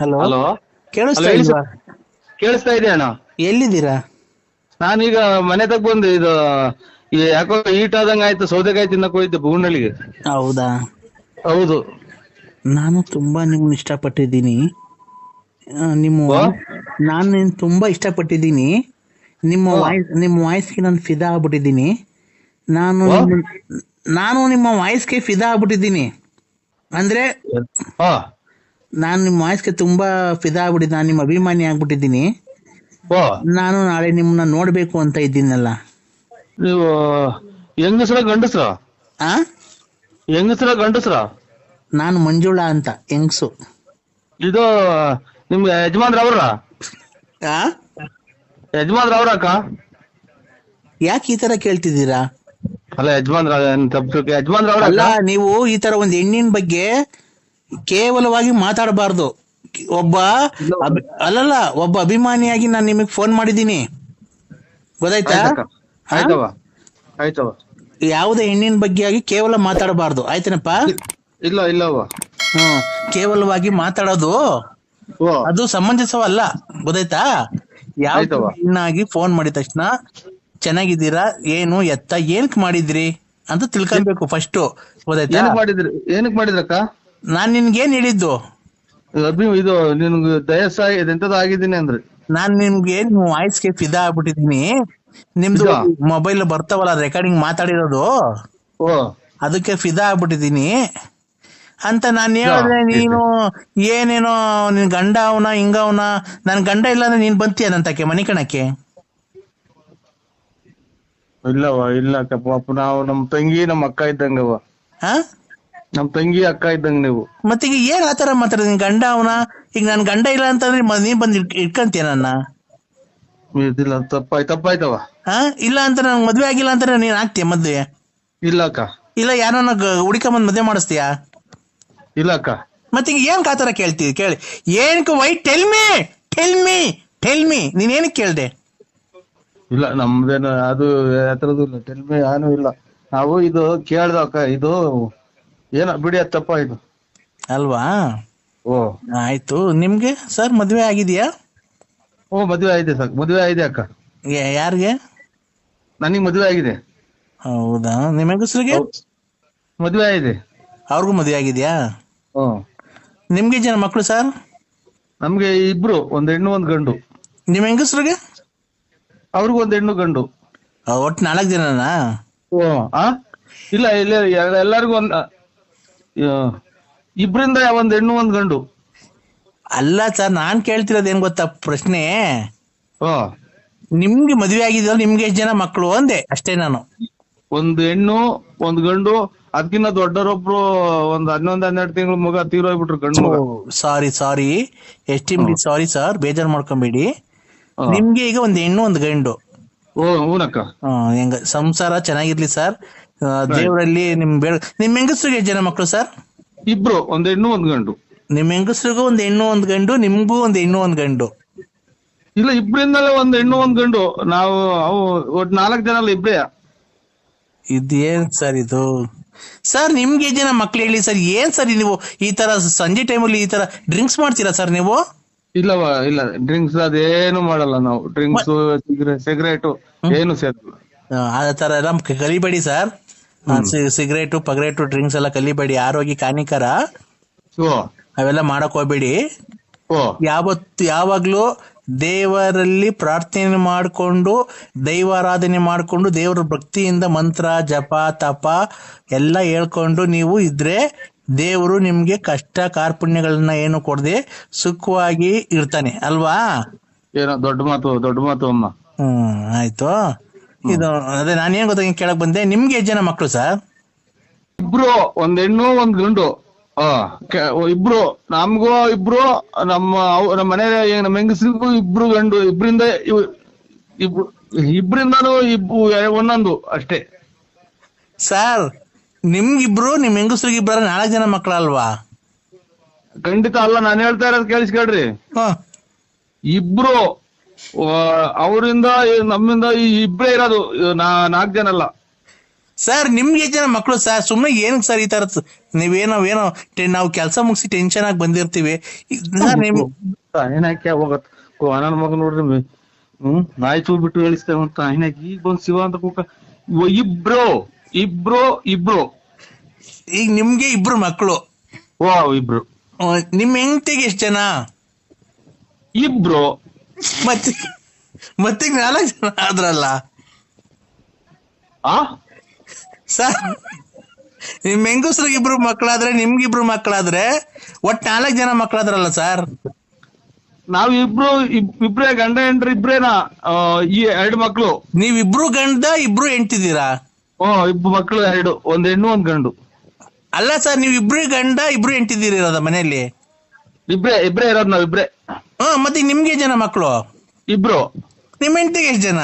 Hello? Hello? ಕೇಳಿಸ್ತಾ ಹೇಳಿ ಇಲ್ವಾ ಕೇಳಿಸ್ತಾ ಇದೆ ಅಣ್ಣ. ಎಲ್ಲಿದ್ದೀರಾ? ನಾನೀಗ ಮನೆ ತಗ ಬಂದೆ. ಇದು ಈ ಯಾಕೋ ಈಟ್ ಆದಂಗ ಆಯ್ತು ಸೌದೆಕಾಯಿ ತಿನ್ನಕ್ ಬೂನಳ್ಳಿಗೆ ಹೌದಾ? ಹೌದು. ನಾನು ತುಂಬಾ ನಿಮ್ಮನ್ನ ಇಷ್ಟಪಟ್ಟಿದ್ದೀನಿ. ಆ, ನಿಮ್ಮ ಓ? ನಾನು ನಿನ್ ತುಂಬಾ ಇಷ್ಟಪಟ್ಟಿದ್ದೀನಿ. ನಿಮ್ಮ ವಾಯ್ಸ್ ನಿಮ್ಮ ವಾಯ್ಸ್ಗೆ ನಾನು ಫಿದಾ ಆಗ್ಬಿಟ್ಟಿದ್ದೀನಿ. ನಾನು ಓ? ನಿಮ್ಮ- ನಾನು ನಿಮ್ಮ ವಾಯ್ಸ್ಗೆ ಫಿದಾ ಆಗ್ಬಿಟ್ಟಿದ್ದೀನಿ. ಅಂದ್ರೆ ಹಾ? ನಾನು ನಿಮ್ಮ ವಾಯ್ಸ್ಗೆ ತುಂಬಾ ಫಿದಾ ಆಗ್ಬಿಟ್ಟಿದ್ದೆ ನಾನು ನಿಮ್ಮ ಅಭಿಮಾನಿ ಆಗ್ಬಿಟ್ಟಿದ್ದೀನಿ. ಓ. ನಾನು ನಾಳೆ ನಿಮ್ಮನ್ನ ನೋಡ್ಬೇಕು ಅಂತ ಇದ್ದೀನಲ್ಲ. ನೀವು ಹೆಂಗಸ್ರ ಗಂಡಸ್ರ? ಆ? ಹೆಂಗಸ್ರ ಗಂಡಸ್ರ? ನಾನು ಮಂಜುಳಾ ಅಂತ ಹೆಂಗ್ಸು. ಇದು ನಿಮ್ಗೆ ಯಜಮಾನ್ರ ಅವ್ರ? ಆ? ಯಜಮಾನ್ರ ಅವ್ರ ಅಕ್ಕ? ಯಾಕೆ ಈ ತರ ಕೇಳ್ತಿದ್ದೀರಾ? ಅಲ್ಲ ಯಜಮಾನ್ರ ಏನ್ ತಪ್ಪು ಯಜಮಾನ್ರ ಅವ್ರ ಅಲ್ಲ ನೀವು ಈ ತರ ಒಂದ್ ಹೆಣ್ಣಿನ ಬಗ್ಗೆ ಕೇವಲವಾಗಿ ಮಾತಾಡಬಾರ್ದು. ಒಬ್ಬ ಅಲ್ಲಲ್ಲ ಒಬ್ಬ ಅಭಿಮಾನಿಯಾಗಿ ನಾನು ನಿಮಗೆ ಫೋನ್ ಮಾಡಿದ್ದೀನಿ. ಗೊತ್ತಾಯ್ತಾ? ಯಾವುದೇ ಹೆಣ್ಣಿನ ಬಗ್ಗೆ ಆಗಿ ಕೇವಲ ಮಾತಾಡಬಾರ್ದು. ಆಯ್ತೇನಪ್ಪ? ಇಲ್ಲ ಇಲ್ಲವ ಹ್ಮ್ ಕೇವಲವಾಗಿ ಮಾತಾಡೋದು ಅದು ಸಮಂಜಸವಲ್ಲ. ಗೊತ್ತಾಯ್ತಾ? ಯಾವ. ಹೆಣ್ಣಾಗಿ ಫೋನ್ ಮಾಡಿದ ತಕ್ಷಣ ಚೆನ್ನಾಗಿದ್ದೀರಾ? ಏನು? ಎತ್ತ? ಏನಕ್ ಮಾಡಿದ್ರಿ? ಅಂತ ತಿಳ್ಕೊಬೇಕು ಫಸ್ಟ್ ಗೊತ್ತಾಯ್ತಾ? ಏನಕ್ ಮಾಡಿದ್ರಿ? ಏನಕ್ ಮಾಡಿದ್ರಕ್ಕ? ನಾನ್ ನಿನ್ಗೇನ್ ಹೇಳಿದ್ದು? ಅಭಿ ಇದು ನಿನ್ಗೆ ದಯಸ ಎಂತದ ಆಗಿದ್ದೀನಿ ಅಂದ್ರಿ. ನಾನ್ ನಿಮ್ಗೆ ನಿಮ್ ವಾಯ್ಸ್ಗೆ ಫಿದಾ ಆಗ್ಬಿಟ್ಟಿದೀನಿ ನಿಮ್ದು ಫಿದಾ? ಮೊಬೈಲ್ ಬರ್ತಾವಲ್ಲ ರೆಕಾರ್ಡಿಂಗ್ ಮಾತಾಡಿರೋದು? ಓ. ಅದಕ್ಕೆ ಫಿದಾ ಆಗ್ಬಿಟ್ಟಿದೀನಿ ಅಂತ ನಾನ್ ಫಿದಾ? ಹೇಳಿದ್ರೆ ನೀನು ಏನೇನೋ ನಿನ್ ಗಂಡ ಅವನ ಹಿಂಗ ಅವನ ನನ್ ಗಂಡ ಇಲ್ಲ ಅಂದ್ರೆ ನೀನ್ ಬಂತೀಯ ನಂತಕ್ಕೆ ಮನೆ ಕಣಕ್ಕೆ? ಇಲ್ಲವ ಇಲ್ಲ ಕಪ್ಪ ನಾವು ನಮ್ ತಂಗಿ ನಮ್ ಅಕ್ಕ ಇದ್ದಂಗವ ಹಾ? ನಮ್ ತಂಗಿ ಅಕ್ಕ ಇದ್ದಂಗ ನೀವು. ಮತ್ತೆ ಈಗ ಏನ್ ಆತರ ಮಾತಾಡ ನಿನ್ ಗಂಡ ಅವನ ಈಗ ನನ್ ಗಂಡ ಇಲ್ಲ ಅಂತಂದ್ರೆ ಮ- ನೀನ್ ಬಂದ್ ಇಟ್ಕ- ಇಟ್ಕಂತೀಯ ನನ್ನ? ಇದಿಲ್ಲ ತಪ್ಪಾಯ್ ತಪ್ಪಾಯ್ತವ. ಹಾ? ಇಲ್ಲ ಅಂತ ನನ್ ಮದ್ವೆ ಆಗಿಲ್ಲ ಅಂತಂದ್ರೆ ನೀನ್ ಆಗ್ತೀಯ ಮದ್ವೆ? ಇಲ್ಲ ಅಕ್ಕ. ಇಲ್ಲ ಯಾರನ್ನ ಹುಡುಕೊಂಬಂದ್ ಮದ್ವೆ ಮಾಡಿಸ್ತೀಯಾ? ಇಲ್ಲ ಅಕ್ಕ. ಮತ್ತೆ ಈಗ ಏನ್ ಕಾತರ ಕೇಳ್ತೀವಿ ಕೇಳಿ. ಏನಕ್ಕೆ why tell me tell me tell me. ನೀನ್ ಏನಕ್ಕೆ ಕೇಳ್ದೆ? ಇಲ್ಲ ನಮ್ದೇನು ಅದು ಯಾತ್ರದ್ದು ಇಲ್ಲ. ಟೆಲ್ಮಿ ಏನು ಇಲ್ಲ. ನಾವು ಇದು ಕೇಳ್ದ ಅಕ್ಕ ಇದು ಏನ ಬಿಡಿ ಅತ್ತಪ್ಪ ಇದು. ಅಲ್ವಾ? ಓ. ಆಯ್ತು. ನಿಮ್ಗೆ? ಸರ್ ಮದ್ವೆ ಆಗಿದೆಯಾ? ಓ ಮದ್ವೆ ಆಗಿದೆ ಸರ್. ಮದ್ವೆ ಆಗಿದೆ ಅಕ್ಕ. ಯಾ- ಯಾರಿಗೆ? ನನಗೆ ಮದ್ವೆ ಆಗಿದೆ. ಹೌದಾ? ನಿಮ್ಮ ಹೆಂಗಸ್ರಿಗೆ ಮದ್ವೆ ಆಗಿದೆ. ಅವ್ರಿಗೂ ಮದ್ವೆ ಆಗಿದ್ಯಾ? ಹ್ಮ್ ನಿಮ್ಗೆ ಜನ ಮಕ್ಕಳು ಸರ್? ನಮ್ಗೆ ಇಬ್ರು ಒಂದ್ ಹೆಣ್ಣು ಒಂದ್ ಗಂಡು. ನಿಮ್ಮ ಹೆಂಗಸ್ರಿಗೆ? ಅವ್ರಿಗೂ ಒಂದ್ ಹೆಣ್ಣು ಗಂಡು. ಒಟ್ಟು ನಾಲ್ಕು ಜನನಾ? ಓ ಆ? ಇಲ್ಲ ಇಲ್ಲ ಎಲ್- ಎಲ್ಲರಿಗೂ ಒಂದ್ ಇಬ್ರಿಂದ ಒಂದ್ ಹೆಣ್ಣು ಒಂದ್ ಗಂಡು. ಅಲ್ಲ ಸರ್ ನಾನ್ ಕೇಳ್ತಿರೋದು ಏನ್ ಗೊತ್ತಾ ಪ್ರಶ್ನೆ? ಓ ನಿಮ್ಗೆ ಮದ್ವೆ ಆಗಿದ್ಯಲ್ಲ ನಿಮ್ಗೆ ಎಷ್ಟು ಜನ ಮಕ್ಕಳು ಒಂದೇ ಅಷ್ಟೇ ನಾನು. ಒಂದ್ ಹೆಣ್ಣು ಒಂದ್ ಗಂಡು ಅದಕ್ಕಿನ್ನ ದೊಡ್ಡರೊಬ್ರು ಒಂದ್ ಹನ್ನೊಂದ್ ಹನ್ನೆರಡು ತಿಂಗಳ ಮಗ ತೀರೋಗ್ಬಿಟ್ರು ಗಂಡು ಮಗ. ಸಾರಿ ಸಾರಿ. ಎಸ್ಟಿಮ್ಲಿ ಸಾರಿ ಸರ್ ಬೇಜಾರ್ ಮಾಡ್ಕೊಂಬೇಡಿ. ನಿಮ್ಗೆ ಈಗ ಒಂದ್ ಹೆಣ್ಣು ಒಂದ್ ಗಂಡು. ಓ ಹೂನಕ್ಕ. ಹೆಂಗ ಸಂಸಾರ ಚೆನ್ನಾಗಿರ್ಲಿ ಸರ್. ದೇವರಲ್ಲಿ ನಿಮ್ ಬೇಡ ನಿಮ್ ಹೆಂಗಸ್ರಿಗೆ ಜನ ಮಕ್ಕಳು ಸರ್ ಇಬ್ರು ಒಂದ್ ಹೆಣ್ಣು ಒಂದ್ ಗಂಡು. ನಿಮ್ ಹೆಂಗಸ್ರಿಗೂ ಒಂದ್ ಹೆಣ್ಣು ಒಂದ್ ಗಂಡು ನಿಮ್ಗೂ ಒಂದ್ ಹೆಣ್ಣು ಒಂದ್ ಗಂಡು. ಇಲ್ಲ ಇಬ್ರಿಂದಲೇ ಒಂದ್ ಹೆಣ್ಣು ಒಂದ್ ಗಂಡು. ನಾವು ಅವು ಒಟ್ ನಾಲ್ಕ್ ಜನ ಅಲ್ಲ ಇಬ್ರೇ. ಇದೇನ್ ಸರ್ ಇದು? ಸರ್ ನಿಮ್ಗೆ ಜನ ಮಕ್ಳು ಹೇಳಿ ಸರ್ ಏನ್ ಸರಿ ನೀವು ಈ ತರ ಸಂಜೆ ಟೈಮಲ್ಲಿ ಈ ತರ ಡ್ರಿಂಕ್ಸ್ ಮಾಡ್ತೀರಾ ಸರ್ ನೀವು? ಇಲ್ಲವ ಇಲ್ಲ. ಡ್ರಿಂಕ್ಸ್ ಅದೇನು ಮಾಡಲ್ಲ ನಾವು. ಡ್ರಿಂಕ್ಸ್ ಸಿಗರೇಟು ಏನು ಸೇರಲ್ಲ ಆ ತರ ಎಲ್ಲ ಕಲಿಬೇಡಿ ಸರ್ ಸಿಗರೇಟು ಪಗರೇಟು ಡ್ರಿಂಕ್ಸ್ ಎಲ್ಲ ಕಲಿಬೇಡಿ. ಆರೋಗ್ಯ ಕಾನಿಕರ ಓ ಅವೆಲ್ಲ ಮಾಡಕ್ ಹೋಗ್ಬೇಡಿ. ಯಾವತ್ತು ಯಾವಾಗ್ಲೂ ದೇವರಲ್ಲಿ ಪ್ರಾರ್ಥನೆ ಮಾಡಿಕೊಂಡು ದೈವಾರಾಧನೆ ಮಾಡಿಕೊಂಡು ದೇವರ ಭಕ್ತಿಯಿಂದ ಮಂತ್ರ ಜಪ ತಪ ಎಲ್ಲ ಹೇಳ್ಕೊಂಡು ನೀವು ಇದ್ರೆ ದೇವರು ನಿಮ್ಗೆ ಕಷ್ಟ ಕಾರ್ಪುಣ್ಯಗಳನ್ನ ಏನು ಕೊಡದೆ ಸುಖವಾಗಿ ಇರ್ತಾನೆ. ಅಲ್ವಾ? ಏನೋ ದೊಡ್ಡ ಮಾತು ದೊಡ್ಡ ಮಾತು ಅಮ್ಮ. ಹ್ಮ್ ಆಯ್ತು. ಇದು ಅದೇ ನಾನೇನ್ ಗೊತ್ತಾಗಿ ಕೇಳಕ್ ಬಂದೆ ನಿಮ್ಗೆ ಎಷ್ಟು ಜನ ಮಕ್ಕಳು ಸರ್? ಇಬ್ರು ಒಂದ್ ಹೆಣ್ಣು ಒಂದ್ ಗಂಡು. ಆ ಕೆ- ಇಬ್ರು ನಮ್ಗೂ ಇಬ್ರು ನಮ್ಮ ಅವ್- ನಮ್ಮ ಮನೆ ನಮ್ಮ ಹೆಂಗಸ್ರಿಗೂ ಇಬ್ರು ಗಂಡು ಇಬ್ರಿಂದ ಇವ್- ಇಬ್ರು ಇಬ್ರಿಂದಾನು ಇಬ್ಬು ಒಂದೊಂದು ಅಷ್ಟೇ. ಸರ್ ನಿಮ್ಗಿಬ್ರು ನಿಮ್ ಹೆಂಗಸ್ರಿಗೆ ಇಬ್ಬರ ನಾಲ್ಕು ಜನ ಮಕ್ಕಳಲ್ವಾ ಖಂಡಿತ ಅಲ್ಲ ನಾನು ಹೇಳ್ತಾ ಇರೋದು ಕೇಳಿಸ್ಕೊಳ್ರಿ ಹಾ. ಇಬ್ರು ಅವರಿಂದ ನಮ್ಮಿಂದ ಈ ಇಬ್ರೇ ಇರೋದು ನಾಲ್ಕು ಜನ ಅಲ್ಲ. ಸರ್ ನಿಮ್ಗೆ ಜನ ಮಕ್ಕಳು ಸರ್ ಸುಮ್ಮನೆ ಏನಕ್ಕೆ ಸರ್ ಈ ತರ ನೀವೇನೋ ಏನೋ ನಾವು ಕೆಲಸ ಮುಗಿಸಿ ಟೆನ್ಷನ್ ಆಗಿ ಬಂದಿರ್ತೀವಿ. ಏನಕ್ಕೆ ಹೋಗತ್ತೆ ನನ್ನ ಮಗ ನೋಡ್ರಿ ಹ್ಮ್ ನಾಯಿ ಚೂ ಬಿಟ್ಟು ಹೇಳಿಸ್ತೇವೆ ಅಂತ ಏನಕ್ಕೆ ಈಗ ಬಂದ್ ಶಿವ ಅಂತ ಕೂಕ ಇಬ್ರು ಇಬ್ರು ಇಬ್ರು. ಈಗ ನಿಮ್ಗೆ ಇಬ್ರು ಮಕ್ಕಳು ಓ ಇಬ್ರು. ನಿಮ್ ಹೆಂಗ್ತಿಗೆ ಎಷ್ಟು ಜನ? ಇಬ್ರು. ಮತ್ತೆ ಮತ್ತೆ ನಾಲ್ಕು ಜನ ಆದ್ರಲ್ಲ? ಸರ್ ನಿಮ್ ಹೆಂಗಸ್ರಿಗೆ ಇಬ್ರು ಮಕ್ಕಳಾದ್ರೆ ನಿಮ್ಗೆ ಇಬ್ರು ಮಕ್ಕಳಾದ್ರೆ ಒಟ್ ನಾಲ್ಕು ಜನ ಮಕ್ಕಳಾದ್ರಲ್ಲ ಸರ್? ನಾವ್ ಇಬ್ರು ಇಬ್- ಇಬ್ರೇ ಗಂಡ ಹೆಂಡ್ರಿ ಇಬ್ರೇನಾ ಈ ಎರಡು ಮಕ್ಕಳು ನೀವಿಬ್ರು ಇಬ್ರು ಗಂಡ ಇಬ್ರು ಹೆಂಡ್ತಿದ್ದೀರಾ? ಹ್ಮ್ ಇಬ್ರು ಮಕ್ಕಳು ಎರಡು ಒಂದ್ ಹೆಣ್ಣು ಒಂದ್ ಗಂಡು. ಅಲ್ಲ ಸರ್ ನೀವಿಬ್ರು ಇಬ್ರು ಗಂಡ ಇಬ್ರು ಹೆಂಡ್ತಿದ್ದೀರಿ ಮನೆಯಲ್ಲಿ? ಇಬ್ರೇ ಇಬ್ರೇ ಇರೋದು ನಾವ್ ಇಬ್ರೇ. ಹಾ ಮತ್ತೆ ಈಗ ನಿಮ್ಗೆ ಎಷ್ಟ್ ಜನ ಮಕ್ಕಳು ಇಬ್ರು. ನಿಮ್ ಹೆಂಡತಿಗೆ ಎಷ್ಟು ಜನ?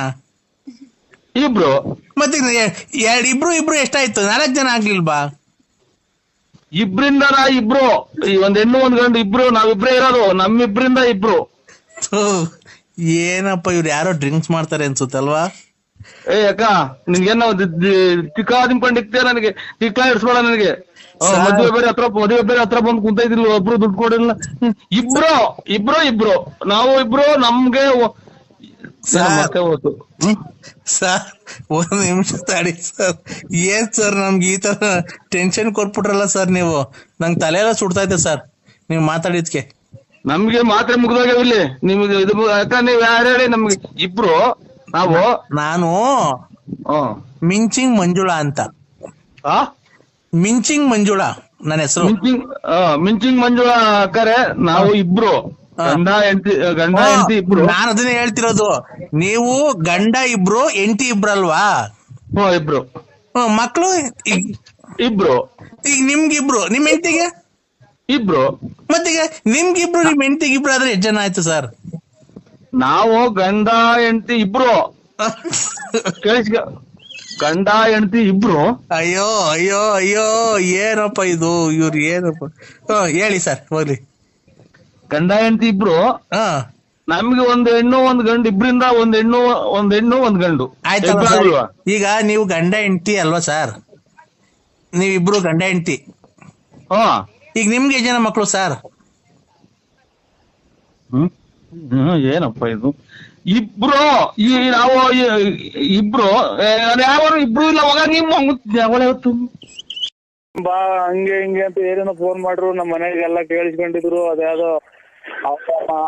ಇಬ್ರು. ಮತ್ತೆ ಎರಡು ಇಬ್ರು ಇಬ್ರು ಎಷ್ಟಾಯ್ತು? ನಾಲ್ಕು ಜನ ಆಗ್ಲಿಲ್ವಾ? ಇಬ್ರಿಂದ ನಾ ಇಬ್ರು? ಈ ಒಂದ್ ಹೆಣ್ಣು ಒಂದ್ ಗಂಡು ಇಬ್ರು ನಾವಿಬ್ರೇ ಇರೋದು. ನಮ್ಮಿಬ್ರಿಂದ ಇಬ್ರು. ಥು, ಏನಪ್ಪ ಇವ್ರು ಯಾರೋ ಡ್ರಿಂಕ್ಸ್ ಮಾಡ್ತಾರೆ ಅನ್ಸುತ್ತಲ್ವಾ? ಏ ಅಕ್ಕ ನಿನ್ಗೇನೋ ತಿಕ್ಕ ನಿಮ್ಕೊಂಡಿಕ್ತೆ ನನಗೆ? ತಿಕ್ಕ ಇಡ್ಸ್ಬೇಡ ನನಗೆ. ಮದುವೆ ಬೇರೆ ಹತ್ರ ಮದುವೆ ಬೇರೆ ಹತ್ರ ಬಂದು ಕುಂತೈತಿಲ್ಲ ಒಬ್ರು ದುಡ್ಡು ಕೊಡಿಲ್ಲ. ಇಬ್ರು ಇಬ್ರು ಇಬ್ರು. ನಾವು ಇಬ್ರು ನಮ್ಗೆ ಸರ್. ಒಂದ್ ನಿಮಿಷ ತಡಿ ಸರ್. ಏನ್ ಸರ್ ನಮ್ಗೆ ಈ ತರ ಟೆನ್ಷನ್ ಕೊಟ್ಬಿಟ್ರಲ್ಲ ಸರ್ ನೀವು? ನಂಗೆ ತಲೆ ಎಲ್ಲ ಇದೆ ಸರ್. ನೀವ್ ಮಾತಾಡಿದ್ಕೆ ನಮ್ಗೆ ಮಾತ್ರೆ ಮುಗ್ದೋಗ್ಯಾವ ಇಲ್ಲಿ. ನಿಮ್ಗೆ ಇದು ಯಾಕಂದ್ರೆ ಯಾರು ಹೇಳಿ ನಮ್ಗೆ ಇಬ್ರು ನಾವು ನಾನು. ಮಿಂಚಿಂಗ್ ಮಂಜುಳಾ ಅಂತ. ಮಿಂಚಿಂಗ್ ಮಂಜುಳಾ ನನ್ನ ಹೆಸರು. ಮಿಂಚಿಂಗ್ ಮಿಂಚಿಂಗ್ ಮಂಜುಳಾ ಕರೆ ನಾವು ಇಬ್ರು. ಗಂಡ ಎಂಟಿ ಗಂಡ ಎಂಟಿ ಇಬ್ರು. ನಾನು ಅದನ್ನ ಹೇಳ್ತಿರೋದು. ನೀವು ಗಂಡ ಇಬ್ರು ಎಂಟಿ ಇಬ್ರಲ್ವಾ? ಹ್ಮ್ ಇಬ್ರು. ಹ್ಮ್, ಈಗ ಇಬ್ರು. ಈಗ ನಿಮ್ಗಿಬ್ರು ನಿಮ್ ಹೆಂಡತಿಗೆ? ಇಬ್ರು. ಮತ್ತೀಗ ನಿಮ್ಗಿಬ್ರು ನಿಮ್ ಎಂಟಿಗಿಬ್ರು ಆದ್ರೆ ಎಷ್ಟು ಜನ ಆಯ್ತು ಸರ್? ನಾವು ಗಂಡ ಹೆಂಡತಿ ಇಬ್ರು. ಕೇಳಿಸ್ಕ ಗಂಡ ಹೆಂಡತಿ ಇಬ್ರು. ಅಯ್ಯೋ ಅಯ್ಯೋ ಅಯ್ಯೋ ಏನಪ್ಪ ಇದು? ಇವ್ರು ಏನಪ್ಪ? ಹಾ ಹೇಳಿ ಸರ್ ಹೋಗ್ಲಿ. ಗಂಡ ಹೆಂಡತಿ ಇಬ್ರು. ಹಾ. ನಮ್ಗೆ ಒಂದ್ ಹೆಣ್ಣು ಒಂದ್ ಗಂಡು ಇಬ್ರಿಂದ ಒಂದ್ ಹೆಣ್ಣು ಒಂದ್ ಹೆಣ್ಣು ಒಂದ್ ಗಂಡು. ಆಯ್ತಲ್ಲ ಇಬ್ರು ಸರ್ ಈಗ ನೀವು ಗಂಡ ಹೆಂಡತಿ ಅಲ್ವಾ ಸರ್? ನೀವಿಬ್ರು ಗಂಡ ಹೆಂಡತಿ. ಹಾ. ಈಗ ನಿಮ್ಗೆ ಎಷ್ಟ್ ಜನ ಮಕ್ಕಳು ಸರ್? ಹ್ಮ್, ಏನಪ್ಪ ಇದು? ಇಬ್ರು ಈ ನಾವು ಇಬ್ರು ಯಾರು ಇಬ್ರು ಇಲ್ಲ ಅವಾಗ ನಿಮ್ಮ ಯಾವಳೆ ಬಾ ಹಂಗೆ ಹಿಂಗೆ ಅಂತ ಏನೇನೋ ಫೋನ್ ಮಾಡ್ರು ನಮ್ಮ ಮನೆಗೆಲ್ಲ ಕೇಳಿಸ್ಕೊಂಡಿದ್ರು ಅದ್ಯಾವ್ದೋ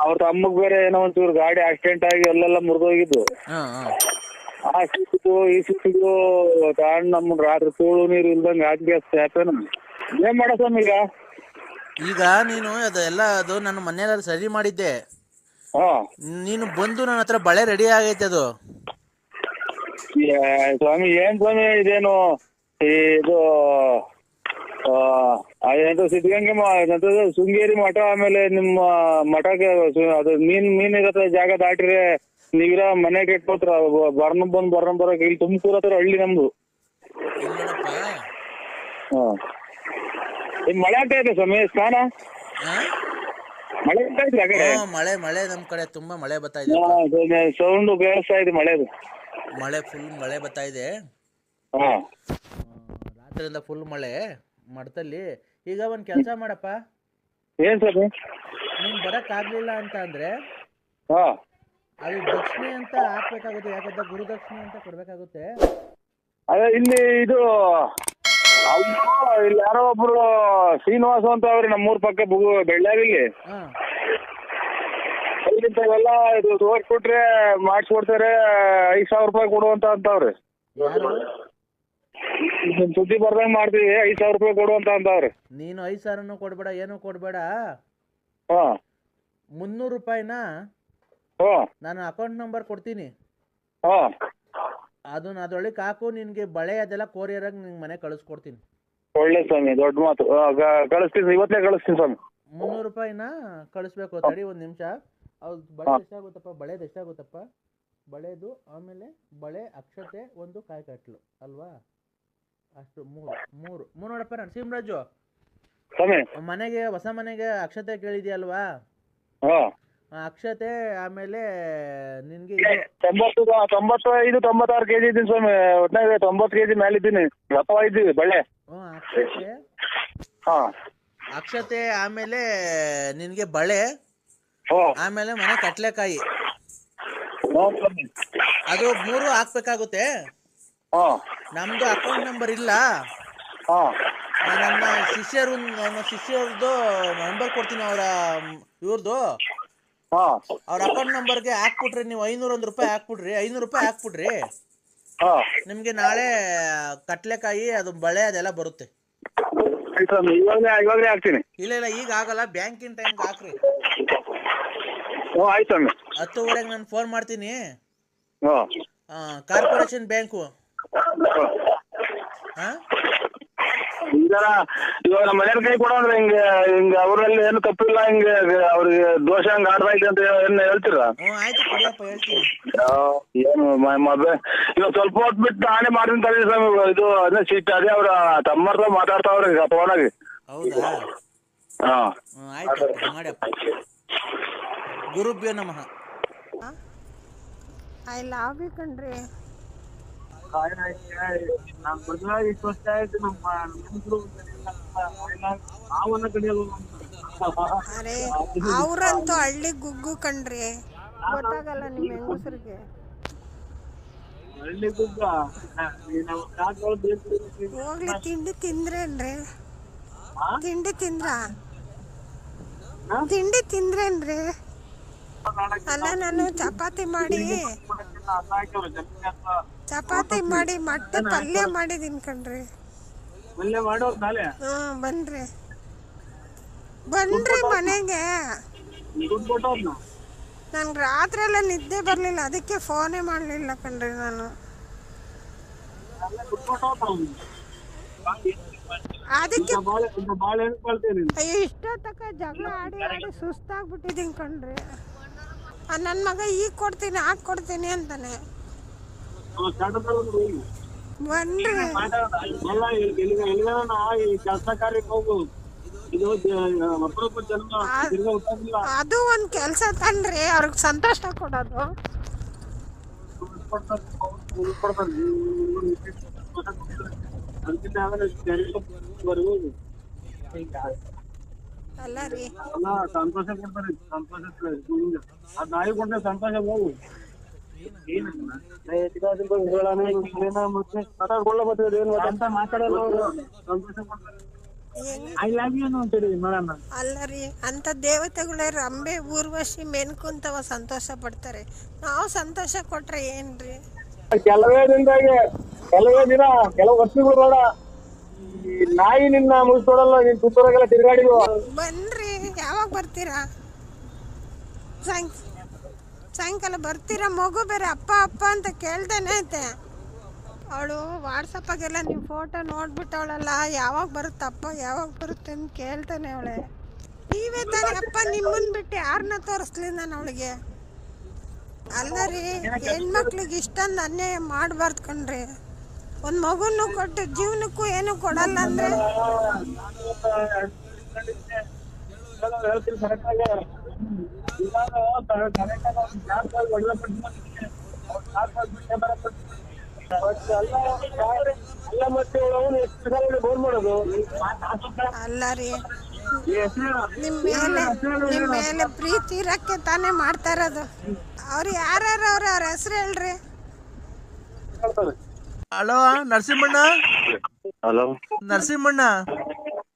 ಅವ್ರ ತಮ್ಮಗ್ ಬೇರೆ ಏನೋ ಒಂಚೂರು ಗಾಡಿ ಆಕ್ಸಿಡೆಂಟ್ ಆಗಿ ಅಲ್ಲೆಲ್ಲ ಮುರಿದೋಗಿದ್ದು. ಆ ಸಿಕ್ಕಿದ್ದು ಈ ಸಿಕ್ಕಿದ್ದು ತಾಂಡ್ ನಮ್ ರಾತ್ರಿ ತೋಳು ನೀರು ಇಲ್ದಂಗ ಹಾಕಿ ಸ್ಯಾಪೆ ಏನ್ ಮಾಡೋ ಸ್ವಾಮಿ ಈಗ? ಈಗ ನೀನು ಅದೆಲ್ಲ ಅದು ನನ್ನ ಮನೆಯಲ್ಲಿ ಸರಿ ಮಾಡಿದ್ದೆ. ನೀನು ಬಂದು ನನ್ನ ಹತ್ರ ಬಳೆ ರೆಡಿ ಆಗೈತೆ ಅದು. ಸ್ವಾಮಿ ಏನ್ ಸ್ವಾಮಿ ಇದೇನು ಇದು ಆ, ಅದೇಂತ ಸಿದ್ಧಗಂಗೆ ಶೃಂಗೇರಿ ಮಠ ಆಮೇಲೆ ನಿಮ್ಮ ಮಠಕ್ಕೆ ಅದು ಮೀನ್ ಮೀನ್ ಇರತ್ತ ಜಾಗ ದಾಟ್ರೆ ನೀವಿರ ಮನೆ ಕೆಟ್ಟೋತ್ರ ಬರ್ನ ಬಂದ್ ಬರ್ನ ಬರಕ್ ಇಲ್ಲಿ ತುಮಕೂರು ಹತ್ರ ಹಳ್ಳಿ ನಮ್ದು. ಮಳೆ ಆಗ್ತಾ ಇದೆ ಸ್ವಾಮಿ ಸ್ನಾನ? ಮಳೆ ಆಗ್ತಾ ಇದೆ ಆ ಕಡೆ? ಮಳೆ ಮಳೆ ನಮ್ ಕಡೆ ತುಂಬಾ ಮಳೆ ಬರ್ತಾ ಇದೆ ಸೌಂಡ್ ಕೇಳಿಸ್ತಾ ಇದೆ ಮಳೆದು. ಮಳೆ ಫುಲ್ ಮಳೆ ಬರ್ತಾ ಇದೆ. ಹಾ. ರಾತ್ರಿಯಿಂದ ಫುಲ್ ಮಳೆ ಮಠದಲ್ಲಿ. ಈಗ ಒಂದ್ ಕೆಲಸ ಮಾಡಪ್ಪ. ಏನ್ ಸರ್? ನೀನ್ ಬರಕ್ ಆಗ್ಲಿಲ್ಲ ಅಂತ ಅಂದ್ರೆ ಹಾ. ಅದು ದಕ್ಷಿಣೆ ಅಂತ ಹಾಕ್ಬೇಕಾಗುತ್ತೆ ಯಾಕಂದ್ರೆ ಗುರುದಕ್ಷಿಣೆ ಅಂತ ಕೊಡ್ಬೇಕಾಗುತ್ತೆ. ಅದೇ ಇಲ್ಲಿ ಇದು ಇಲ್ಲಿ ಯಾರೋ ಒಬ್ರು ಶ್ರೀನಿವಾಸ ಅಂತ ಅವ್ರಿ ನಮ್ಮೂರ್ ಪಕ್ಕ ಬುಗು ಬೆಳ್ಳಾರಿಲಿ. ಹಾ. ಇಲ್ಲಿಂತಾವೆಲ್ಲ ಇದು ತೋರ್ಸ್ಕೊಟ್ರೆ ಮಾಡಿಸ್ಕೊಡ್ತಾರೆ ಐದ್ ಸಾವಿರ ರೂಪಾಯಿ ಕೊಡುವಂತ ಅಂತವ್ರಿ. ಯಾರು? ನಿಮ್ ಸುದ್ದಿ ಬರ್ದಂಗ್ ಮಾಡ್ತೀವಿ ಐದ್ ಸಾವಿರ ರೂಪಾಯಿ ಕೊಡು ಅಂತ ಅಂತವ್ರಿ. ನೀನು ಐದ್ ಸಾವಿರನೂ ಕೊಡ್ಬೇಡ ಏನು ಕೊಡ್ಬೇಡ. ಹಾ. ಮುನ್ನೂರು ರೂಪಾಯಿನ? ಹಾ. ನಾನು ಅಕೌಂಟ್ ನಂಬರ್ ಕೊಡ್ತೀನಿ. ಹಾ. ಅದನ್ನ ಅದ್ರೊಳಗೆ ಕಾಕು ನಿನ್ಗೆ ಬಳೆ ಅದೆಲ್ಲ ಕೊರಿಯರಾಗಿ ನಿಂಗೆ ಮನೆ ಕಳಿಸ್ಕೊಡ್ತೀನಿ. ಒಳ್ಳೆ ಸ್ವಾಮಿ ದೊಡ್ಡ ಮಾತು. ಆ, ಗ- ಕಳಿಸ್ತೀನಿ ಇವತ್ತೇ ಕಳಿಸ್ತೀನಿ ಸ್ವಾಮಿ. ಮುನ್ನೂರು ರೂಪಾಯಿನ ಕಳಿಸ್ಬೇಕು ತಡಿ ಒಂದು ನಿಮಿಷ. ಅವ್ರು ಬಳೆ ಎಷ್ಟಾಗುತ್ತಪ್ಪ ಬಳೆದು ಎಷ್ಟಾಗುತ್ತಪ್ಪ ಬಳೆದು ಆಮೇಲೆ ಬಳೆ ಅಕ್ಷತೆ ಒಂದು ಕಾಯಿ ಕಟ್ಲು ಅಲ್ವಾ? ಅಷ್ಟು ಮೂರು ಮೂರು. ಮೂರು ನೋಡಪ್ಪ ನರಸಿಂಹರಾಜು ಸ್ವಾಮಿ. ಮನೆಗೆ ಹೊಸ ಮನೆಗೆ ಅಕ್ಷತೆ ಕೇಳಿದ್ಯಲ್ವಾ? ಹಾ. ಆ, ಅಕ್ಷತೆ ಆಮೇಲೆ ನಿನ್ಗೆ ತೊಂಬತ್ತು ತೊಂಬತ್ತು ಐದು ತೊಂಬತ್ತಾರು ಕೆಜಿ ಇದ್ದೀನಿ ಸ್ವಾಮಿ. ಒಟ್ನಾಗ ತೊಂಬತ್ತು ಕೆಜಿ ಮೇಲೆ ಇದ್ದೀನಿ. ದಪ್ಪ ಇದ್ದೀವಿ ಬಳ್ಳೆ. ಹ್ಞೂ ಅಕ್ಷತೆ. ಹಾ. ಅಕ್ಷತೆ ಆಮೇಲೆ ನಿನ್ಗೆ ಬಳೆ. ಓ ಆಮೇಲೆ ಮನೆ ಕಟ್ಲೆಕಾಯಿ. ಹೌದ್ ಸ್ವಾಮಿ. ಅದು ಮೂರು ಹಾಕ್ಬೇಕಾಗುತ್ತೆ. ಹಾ. ನಮ್ದು ಅಕೌಂಟ್ ನಂಬರ್ ಇಲ್ಲ. ಹಾ. ನನ್ನ ಶಿಷ್ಯರು ನಮ್ಮ ಶಿಷ್ಯರದ್ದು ನಂಬರ್ ಕೊಡ್ತೀನಿ ಅವರ ಇವ್ರದ್ದು ಅವ್ರ ಅಕೌಂಟ್ ನಂಬರ್ಗೆ ಹಾಕ್ಬಿಟ್ರಿ ನೀವು ಐನೂರ ಒಂದು ರೂಪಾಯಿ ಹಾಕ್ಬಿಡ್ರಿ ಐನೂರು ರೂಪಾಯಿ ಹಾಕ್ಬಿಡ್ರಿ. ನಿಮ್ಗೆ ನಾಳೆ ಕಟ್ಲೆಕಾಯಿ ಅದು ಬಳೆ ಅದೆಲ್ಲ ಬರುತ್ತೆ. ಇವಾಗಲೇ ಇವಾಗಲೇ ಹಾಕ್ತೀನಿ. ಇಲ್ಲ ಇಲ್ಲ ಈಗ ಆಗಲ್ಲ ಬ್ಯಾಂಕಿನ ಟೈಮ್ ಹಾಕ್ರಿ. ಹ್ಞೂ ಆಯ್ತು ಸ್ವಾಮಿ. ಹತ್ತುವರೆಗೆ ನಾನು ಫೋನ್ ಮಾಡ್ತೀನಿ. ಹ್ಞೂ ಕಾರ್ಪೊರೇಷನ್ ಬ್ಯಾಂಕು ಹಾ. ಈಗ ಇವಾಗ ನಮ್ಮ ಮನೆಯವ್ರ ಕೈ ಕೊಡೋದ್ರೆ ಹಿಂಗ ಹಿಂಗ ಅವರಲ್ಲಿ ಏನು ತಪ್ಪಿಲ್ಲ ಹಿಂಗ ಅವ್ರಿಗೆ ದೋಷ ಹಂಗ ಆಡ್ತಾ ಇದೆ ಅಂತ ಏನು ಹೇಳ್ತೀರಾ? ಹ್ಞೂ ಆಯ್ತು ಕೊಡಿಯಪ್ಪ ಹೇಳ್ತೀನಿ. ಏನು ಇವಾಗ ಸ್ವಲ್ಪ ಹೊತ್ತು ಬಿಟ್ಟು ನಾನೇ ಮಾಡ್ತೀನಿ ಸ್ವಾಮಿ ಇದು ಅದೇ ಸೀಟ್ ಅದೇ ಅವ್ರ ತಮ್ಮರ್ದ ಮಾತಾಡ್ತಾವ್ರಿ ಈಗ ಫೋನಾಗಿ ಹೌದಾ? ಹಾ. ಹ್ಞೂ ಗುರುಭ್ಯೋ ನಮಃ. ಐ ಲವ್ ಯು ಕಣ್ರಿ ನಾನು ಮದುವೆ ಇಷ್ಟು ವರ್ಷ ಆಯ್ತು ನಮ್ಮ ನೆಂಟ್ರು ಮಾವನ ಕಡೆಯಲ್ಲ ಅರೆ ಅವ್ರಂತೂ ಹಳ್ಳಿ ಗುಗ್ಗು ಕಣ್ರಿ. ಗೊತ್ತಾಗಲ್ಲ ನಿಮ್ ಹೆಂಗಸ್ರಿಗೆ. ಹಳ್ಳಿ ಹೋಗ್ಲಿ ತಿಂಡಿ ತಿಂದ್ರೇನ್ರಿ ತಿಂಡಿ ತಿಂದ್ರ? ತಿಂಡಿ ತಿಂದ್ರೇನ್ರಿ? ಅಲ್ಲ ನಾನು ಚಪಾತಿ ಮಾಡಿ ಚಪಾತಿ ಮಾಡಿ ಮತ್ತೆ ಪಲ್ಯ ಮಾಡಿದೀನಿ ಕಣ್ರಿ. ಹಾ ಬನ್ರಿ. ಬನ್ರಿ ಮನೆಗೆ. ನನ್ ನನ್ಗೆ ರಾತ್ರಿ ಎಲ್ಲ ನಿದ್ದೆ ಬರ್ಲಿಲ್ಲ ಅದಕ್ಕೆ ಫೋನೇ ಮಾಡ್ಲಿಲ್ಲ ಕಣ್ರಿ ನಾನು. ಅದಕ್ಕೆ ಅಯ್ಯೋ ಇಷ್ಟೊತ್ತಕ ಜಗಳ ಆಡಿ ಆಡಿ ಸುಸ್ತಾಗ್ಬಿಟ್ಟಿದ್ದೀನಿ ಕಣ್ರಿ. ನನ್ನ ಮಗ ಈಗ ಕೊಡ್ತೀನಿ ಆಗ ಕೊಡ್ತೀನಿ ಅಂತಾನೆ. ಅದು ಒಂದು ಕೆಲ್ಸ ತನ್ರಿ ಅವ್ರಿಗೆ ಸಂತೋಷ ಕೊಡೋದು. ಜನರಿಗೂ ಅಲ್ಲ ರೀ. ಸಂತೋಷ ಕೊಡ್ತಾರೆ. ಸಂತೋಷ ಅದ್ ನಾಯಿ ಸಂತೋಷ ಹೋಗು ಅಲ್ಲ ರೀ ಅಂತ ದೇವತೆಗಳೇ ರಂಬೆ ಊರ್ವಶಿ ಮೆನ್ಕುಂತವ ಸಂತೋಷ ಪಡ್ತಾರೆ. ನಾವು ಸಂತೋಷ ಕೊಟ್ರೆ ಏನ್ರಿ? ಕೆಲವೇ ದಿನದಾಗೆ ಕೆಲವೇ ದಿನ ಕೆಲವು ವರ್ಷಗಳು ಬೇಡ. ನಾಯಿ ನಿನ್ನ ಮುಗಿಸ್ಕೊಡಲ್ಲ ತುತ್ತೂರಾಗೆಲ್ಲ ಬನ್ರಿ, ಯಾವಾಗ ಬರ್ತೀರಾ? ಸಾಯಂಕ ಸಾಯಂಕಾಲ ಬರ್ತೀರಾ? ಮಗು ಬೇರೆ ಅಪ್ಪ ಅಪ್ಪ ಅಂತ ಕೇಳ್ದೇನೆ ಐತೆ. ಅವಳು ವಾಟ್ಸಪ್ಪಾಗೆಲ್ಲ ನಿಮ್ಮ ಫೋಟೋ ನೋಡ್ಬಿಟ್ಟವಳಲ್ಲ, ಯಾವಾಗ ಬರುತ್ತಪ್ಪ, ಯಾವಾಗ ಬರುತ್ತೆ ಅಂತ ಕೇಳ್ತಾನೆ ಅವಳೆ. ನೀವೇ ತಾನೇ ಅಪ್ಪ ನಿಮ್ಮನ್ನ ಬಿಟ್ಟು ಯಾರನ್ನ ತೋರಿಸ್ಲಿ ನಾನು ಅವಳಿಗೆ? ಅಲ್ಲ ರೀ, ಹೆಣ್ಮಕ್ಳಿಗೆ ಇಷ್ಟೊಂದು ಅನ್ಯಾಯ ಮಾಡಬಾರ್ದು ಕಣ್ರಿ. ಒಂದು ಮಗುನು ಕೊಟ್ಟು ಜೀವನಕ್ಕೂ ಏನು ಕೊಡಲ್ಲ ಅಂದ್ರೆ? ಅಲ್ಲ ರೀ. ನಿಮ್ಮ ಮೇಲೆ ನಿಮ್ಮ ಮೇಲೆ ಪ್ರೀತಿ ಇರಕ್ಕೆ ತಾನೇ ಮಾಡ್ತಾ ಇರೋದು. ಅವ್ರು ಯಾರ್ಯಾರು ಅವ್ರ ಅವ್ರ ಹೆಸರು ಹೇಳ್ರಿ. ಹಲೋ ನರಸಿಂಹಣ್ಣ? ಹಲೋ. ನರಸಿಂಹಣ್ಣ?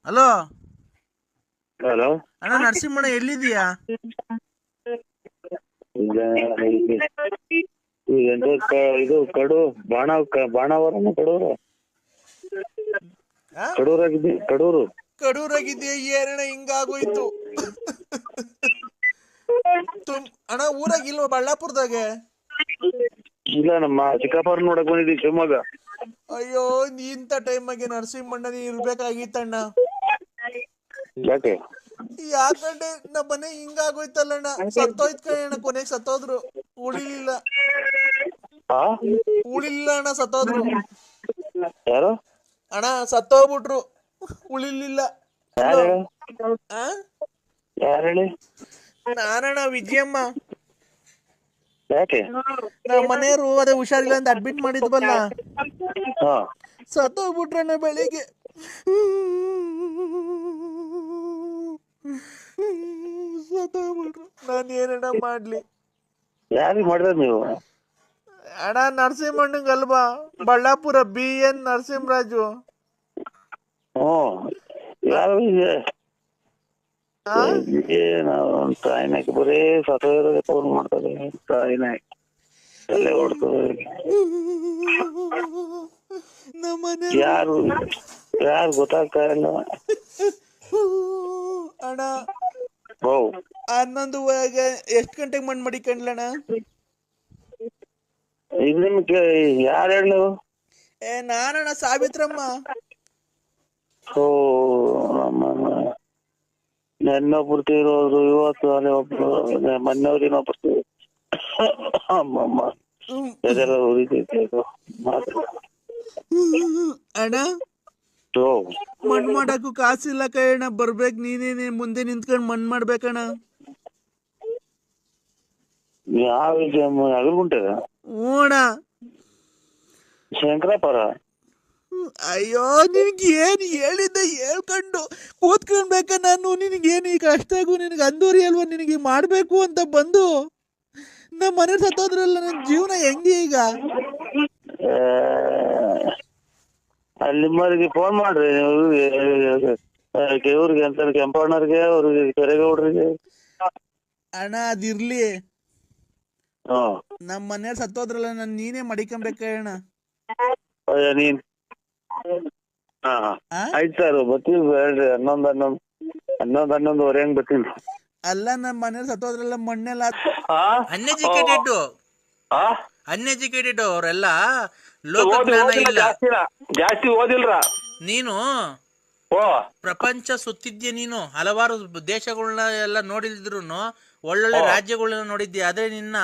ಹಲೋ. ಹಲೋ. ಅಣ್ಣ ನರಸಿಂಹಣ್ಣ ಎಲ್ಲಿದ್ದೀಯಾ? ಇದು ಕಡು ಬಾಣ ಬಾಣಾವರನ ಕಡೂರು? ಆ? ಕಡೂರು. ಕಡೂರಾಗಿದ್ಯಾ ಏನಣ್ಣ ಹಿಂಗಾಗೋಯ್ತು. ಅಣ್ಣ ಊರಾಗ ಇಲ್ವಾ ಬಳ್ಳಾಪುರದಾಗೆ? ಇಲ್ಲ ನಮ್ಮ ಚಿಕ್ಕಪ್ಪ ನೋಡಕ್ ಬಂದಿದ್ವಿ ಶಿವಮೊಗ್ಗ. ಅಯ್ಯೋ ಟೈಮ್ ಟೈಮಾಗೆ ನರಸಿಂಹಣ್ಣ ಇರ್ಬೇಕಾಗಿತ್ತಣ್ಣ ಯಾಕೆ? ಯಾಕಂದ್ರೆ ನಮ್ಮ ಮನೆ ಹಿಂಗಾಗೋಯ್ತಲ್ಲಣ್ಣ ಸತ್ತೋಯ್ತ್ ಕಣ ಕೊನೆಗ್ ಸತ್ತೋದ್ರು. ಉಳಿಲಿಲ್ಲ. ಆ? ಉಳಿಲಿಲ್ಲ ಅಣ್ಣ ಸತ್ತೋದ್ರು. ಯಾರು? ಅಣ್ಣ ಸತ್ತೋಗ್ಬಿಟ್ರು. ಉಳಿಲಿಲ್ಲ. ಯಾರು? ಹೇಳು ಆ? ಯಾರು ಹೇಳಿ? ನಾನಣ್ಣ ವಿಜಯಮ್ಮ. ಯಾಕೆ? ನಮ್ಮ ಮನೆಯವರು ಅದೇ ಹುಷಾರಿಲ್ಲ ಅಂತ ಅಡ್ಮಿಟ್ ಮಾಡಿದ್ವಲ್ಲ? ಹಾ. ಸತ್ತೋಗ್ಬಿಟ್ರಣ್ಣ ಬೆಳಿಗ್ಗೆ. ಸತ್ತೋಗ್ಬಿಟ್ರು. ನಾನು ಏನಣ್ಣ ಮಾಡ್ಲಿ. ಯಾರಿಗೆ ಮಾಡಿದ್ರೆ ನೀವು? ಅಣ್ಣ ನರಸಿಂಹಣ್ಣಂಗ್ ಅಲ್ವಾ ಬಳ್ಳಾಪುರ ಬಿ ಎನ್ ನರಸಿಂಹರಾಜು. ಹ್ಮ್. ಯಾರು ಇದೆ ನಾವು ಟ್ರೈನಾಗಿ ಬರೀ ಸತ್ತೋದ್ರೆ ಫೋನ್ ಮಾಡ್ತಾರೆ ಟ್ರೈನಾಗಿ ಅಲ್ಲೇ ಹೊಡ್ತದೆ. ನಮ್ಮ ಮನೆ ಯಾರು ಯಾರು ಗೊತ್ತಾಗ್ತಾ ಇಲ್ಲ. ಅಣ್ಣ ಓ ಹನ್ನೊಂದುವರೆಗೆ ಎಷ್ಟು ಗಂಟೆಗೆ ಮಣ್ಣು ಮಡಿಕೊಂಡ್ಲಣ್ಣ ಇದು ನಿಮ್ಗೆ ಯಾರು ಹೇಳು ಏ ನಾನಣ್ಣ ಸಾವಿತ್ರಮ್ಮ. ಓ ನಮ್ಮ ನೆನ್ನೊಬ್ರು ತೀರೋದ್ರು ಇವತ್ತು ಅಲ್ಲಿ ಒಬ್ರು ಮೊನ್ನೆವ್ರು ಇನ್ನೊಬ್ರು ಅಮ್ಮಮ್ಮ ಹ್ಮ್. ಅದೆಲ್ಲ ಉರಿತೈತೆ ಇದು ಮಾತ್ರ ಅಣ್ಣ ಓ ಮಣ್ಣು ಮಾಡಕ್ಕೂ ಕಾಸಿಲ್ಲ ಕೈಯಣ್ಣ ಬರ್ಬೇಕು ನೀನೇನೆ ಮುಂದೆ ನಿಂತ್ಕೊಂಡು ಮಣ್ಣು ಮಾಡ್ಬೇಕಣ್ಣ ಯಾವ ಅಗಲ್ಗುಂಟೆ ಹ್ಞೂ ಅಣ್ಣ ಶಂಕರಪ್ಪರ ಅಯ್ಯೋ ನಿನ್ಗೆ ಏನು ಹೇಳಿದ್ದೆ ಹೇಳ್ಕೊಂಡು ಕೂತ್ಕೊಳ್ಬೇಕ ನಾನು? ನಿನಗೇನು ಈ ಕಷ್ಟಾಗು ನಿನಗೆ ಅಂದೂರಿ ಅಲ್ವಾ? ನಿನಗೆ ಮಾಡಬೇಕು ಅಂತ ಬಂದು? ನಮ್ಮ ಮನೆ ಸತ್ತೋದ್ರಲ್ಲ ನನ್ನ ಜೀವನ ಹೆಂಗೆ ಈಗ? ನಿಮ್ಮವ್ರಿಗೆ ಫೋನ್ ಮಾಡ್ರಿ ಇವ್ರಿಗೆ ಅಂತ ಕೆಂಪಣ್ಣವ್ರಿಗೆ ಅವ್ರಿಗೆ ಕೆರೆಗೌಡ್ರಿಗೆ. ಅಣ್ಣ ಅದಿರ್ಲಿ. ನಮ್ಮ ಮನೆಯವ್ರು ಸತ್ತೋದ್ರಲ್ಲ ನಾನು ನೀನೇ ಮಡಿಕೊಂಬೇಕ ಅಣ್ಣ ನೀನ್ ಹಾ ಹಾ. ಆ? ಆಯ್ತು ಸರ್ ಬರ್ತೀವಿ ಹೇಳ್ರಿ. ಹನ್ನೊಂದ್ ಹನ್ನೊಂದ್ ಹನ್ನೊಂದ್ ಹನ್ನೊಂದುವರೆ ಹಂಗ್ ಬರ್ತೀನಿ ಅಲ್ಲ ನಮ್ಮ ಮನೇಲಿ ಸತ್ತೋದ್ರೆಲ್ಲ ಮಣ್ಣೆಲ್ಲ ಆ? ಅನ್ಎಜುಕೇಟೆಡ್ ಆ? ಅನ್ಎಜುಕೇಟೆಡ್ ಅವರೆಲ್ಲ ಲೋಕ ಜ್ಞಾನ ಇಲ್ಲ. ಜಾಸ್ತಿನ. ಜಾಸ್ತಿ ಓದಿಲ್ರ? ನೀನು ಓ. ಪ್ರಪಂಚ ಸುತ್ತಿದ್ಯ ನೀನು? ಹಲವಾರು ದೇಶಗಳನ್ನ ಎಲ್ಲ ನೋಡಿದ್ರು ಒಳ್ಳೊಳ್ಳೆ ರಾಜ್ಯಗಳನ್ನ ನೋಡಿದ್ದೆ ಆದ್ರೆ ನಿನ್ನ